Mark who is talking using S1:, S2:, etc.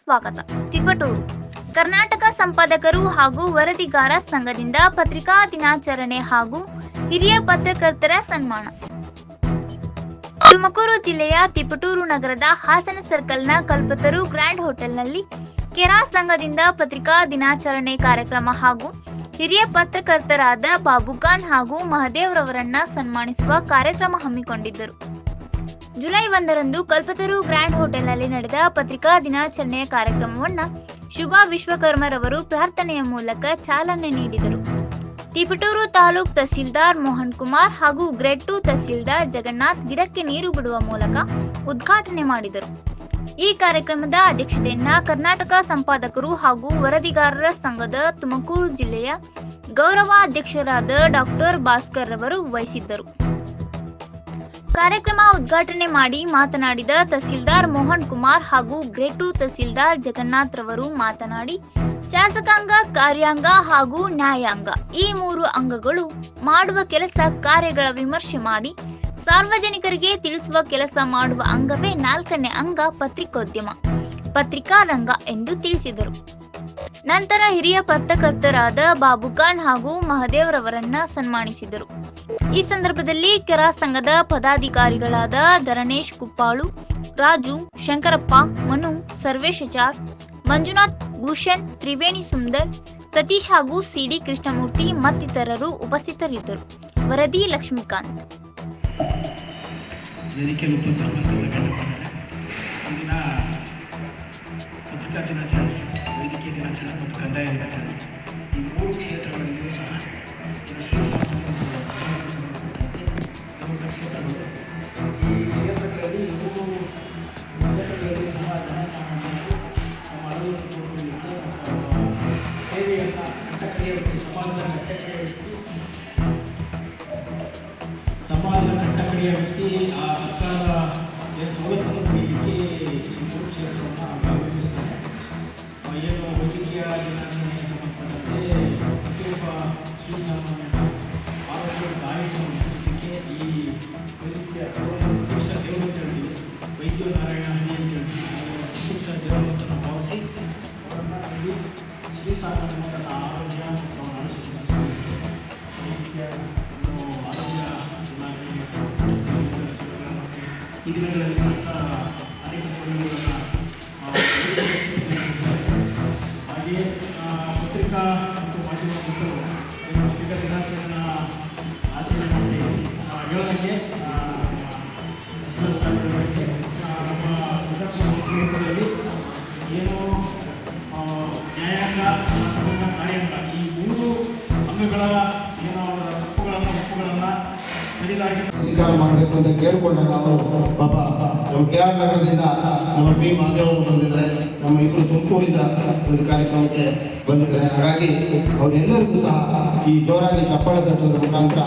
S1: ಸ್ವಾಗತ. ತಿಪಟೂರು ಕರ್ನಾಟಕ ಸಂಪಾದಕರು ಹಾಗೂ ವರದಿಗಾರ ಸಂಘದಿಂದ ಪತ್ರಿಕಾ ದಿನಾಚರಣೆ ಹಾಗೂ ಹಿರಿಯ ಪತ್ರಕರ್ತರ ಸನ್ಮಾನ. ತುಮಕೂರು ಜಿಲ್ಲೆಯ ತಿಪಟೂರು ನಗರದ ಹಾಸನ ಸರ್ಕಲ್ನ ಕಲ್ಪತರು ಗ್ರ್ಯಾಂಡ್ ಹೋಟೆಲ್ನಲ್ಲಿ ಕೆರಾ ಸಂಘದಿಂದ ಪತ್ರಿಕಾ ದಿನಾಚರಣೆ ಕಾರ್ಯಕ್ರಮ ಹಾಗೂ ಹಿರಿಯ ಪತ್ರಕರ್ತರಾದ ಬಾಬುಖಾನ್ ಹಾಗೂ ಮಹದೇವ್ರವರನ್ನ ಸನ್ಮಾನಿಸುವ ಕಾರ್ಯಕ್ರಮ ಹಮ್ಮಿಕೊಂಡಿದ್ದರು. ಜುಲೈ ಒಂದರಂದು ಕಲ್ಪತರು ಗ್ರ್ಯಾಂಡ್ ಹೋಟೆಲ್ನಲ್ಲಿ ನಡೆದ ಪತ್ರಿಕಾ ದಿನಾಚರಣೆಯ ಕಾರ್ಯಕ್ರಮವನ್ನು ಶುಭಾ ವಿಶ್ವಕರ್ಮರವರು ಪ್ರಾರ್ಥನೆಯ ಮೂಲಕ ಚಾಲನೆ ನೀಡಿದರು. ತಿಪಟೂರು ತಾಲೂಕ್ ತಹಸೀಲ್ದಾರ್ ಮೋಹನ್ ಕುಮಾರ್ ಹಾಗೂ ಗ್ರೇಡ್ ಟು ತಹಸೀಲ್ದಾರ್ ಜಗನ್ನಾಥ್ ಗಿಡಕ್ಕೆ ನೀರು ಬಿಡುವ ಮೂಲಕ ಉದ್ಘಾಟನೆ ಮಾಡಿದರು. ಈ ಕಾರ್ಯಕ್ರಮದ ಅಧ್ಯಕ್ಷತೆಯನ್ನ ಕರ್ನಾಟಕ ಸಂಪಾದಕರು ಹಾಗೂ ವರದಿಗಾರರ ಸಂಘದ ತುಮಕೂರು ಜಿಲ್ಲೆಯ ಗೌರವ ಅಧ್ಯಕ್ಷರಾದ ಡಾಕ್ಟರ್ ಭಾಸ್ಕರ್ ರವರು ವಹಿಸಿದ್ದರು. ಕಾರ್ಯಕ್ರಮ ಉದ್ಘಾಟನೆ ಮಾಡಿ ಮಾತನಾಡಿದ ತಹಸೀಲ್ದಾರ್ ಮೋಹನ್ ಕುಮಾರ್ ಹಾಗೂ ಗ್ರೇಟು ತಹಸೀಲ್ದಾರ್ ಜಗನ್ನಾಥ್ ರವರು ಮಾತನಾಡಿ, ಶಾಸಕಾಂಗ, ಕಾರ್ಯಾಂಗ ಹಾಗೂ ನ್ಯಾಯಾಂಗ ಈ ಮೂರು ಅಂಗಗಳು ಮಾಡುವ ಕೆಲಸ ಕಾರ್ಯಗಳ ವಿಮರ್ಶೆ ಮಾಡಿ, ಸಾರ್ವಜನಿಕರಿಗೆ ತಿಳಿಸುವ ಕೆಲಸ ಮಾಡುವ ಅಂಗವೇ ನಾಲ್ಕನೇ ಅಂಗ ಪತ್ರಿಕೋದ್ಯಮ, ಪತ್ರಿಕಾ ರಂಗ ಎಂದು ತಿಳಿಸಿದರು. ನಂತರ ಹಿರಿಯ ಪತ್ರಕರ್ತರಾದ ಬಾಬುಖಾನ್ ಹಾಗೂ ಮಹದೇವ್ರವರನ್ನ ಸನ್ಮಾನಿಸಿದರು. ಈ ಸಂದರ್ಭದಲ್ಲಿ ಕೆರ ಸಂಘದ ಪದಾಧಿಕಾರಿಗಳಾದ ಧರಣೇಶ್ ಕುಪ್ಪಾಳು, ರಾಜು ಶಂಕರಪ್ಪ, ಮನು ಸರ್ವೇಶಚಾರ್, ಮಂಜುನಾಥ್ ಭೂಷಣ್, ತ್ರಿವೇಣಿ ಸುಂದರ್, ಸತೀಶ್ ಹಾಗೂ ಸಿಡಿ ಕೃಷ್ಣಮೂರ್ತಿ ಮತ್ತಿತರರು ಉಪಸ್ಥಿತರಿದ್ದರು. ವರದಿ ಲಕ್ಷ್ಮೀಕಾಂತ್.
S2: ಸೇವೆಯನ್ನು ಕಟ್ಟಕಡೆಯ ಸಮಾಜದ ಕಟ್ಟಕಡೆಯ ವ್ಯಕ್ತಿ ಆ ಸರ್ಕಾರದ ಸವಲತ್ತನ್ನು ಪಡೆಯಲಿಕ್ಕೆ ಕ್ಷೇತ್ರವನ್ನು ಭಾಗವಹಿಸ್ತಾರೆ ಆ ಏನು ಸಂಬಂಧಪಟ್ಟಂತೆ ಈ ವೈದ್ಯಕೀಯ ದೇವರು ಅಂತ ಹೇಳ್ತೀವಿ ವೈದ್ಯ ಶ್ರೀಸಾಮಾನ್ಯನ ತನ್ನ ಆರೋಗ್ಯ ಮತ್ತು ಅನುಸರಿಸಲಿಕ್ಕೆ ಈ ಆರೋಗ್ಯ ಈ ದಿನಗಳಲ್ಲಿ ಸರ್ಕಾರ ಅನೇಕ ಸೌಲಭ್ಯಗಳನ್ನು. ಹಾಗೆಯೇ ಪತ್ರಿಕಾ ಮತ್ತು ಮಾಧ್ಯಮ ಮಿತ್ರರು ಪತ್ರಿಕಾ ದಿನಾಚರಣೆಯನ್ನು ಆಚರಣೆ ಮಾಡಿ ಹೇಳೋದಕ್ಕೆ ಅಂಗಗಳ ಏನು ತಪ್ಪುಗಳನ್ನು ಒಪ್ಪುಗಳನ್ನು ಸರಿದಾಗಿ
S3: ಅಧಿಕಾರ ಮಾಡಬೇಕು ಅಂತ ಕೇಳ್ಕೊಂಡಾಗ ಅವರು ಪಾಪ ನಮ್ಮ ಕೆ ಆರ್ ನಗರದಿಂದ ನಮ್ಮ ಪಿ ಮಾದೇವರು ಬಂದಿದ್ದಾರೆ. ನಮ್ಮ ಇಬ್ಬರು ತುಮಕೂರಿಂದ ಒಂದು ಕಾರ್ಯಕ್ರಮಕ್ಕೆ ಬಂದಿದ್ದಾರೆ. ಹಾಗಾಗಿ ಅವರೆಲ್ಲರಿಗೂ ಸಹ ಈ ಜೋರಾಗಿ ಚಪ್ಪಾಳೆ ತಟ್ಟೋದ್ರ ಮುಖಾಂತರ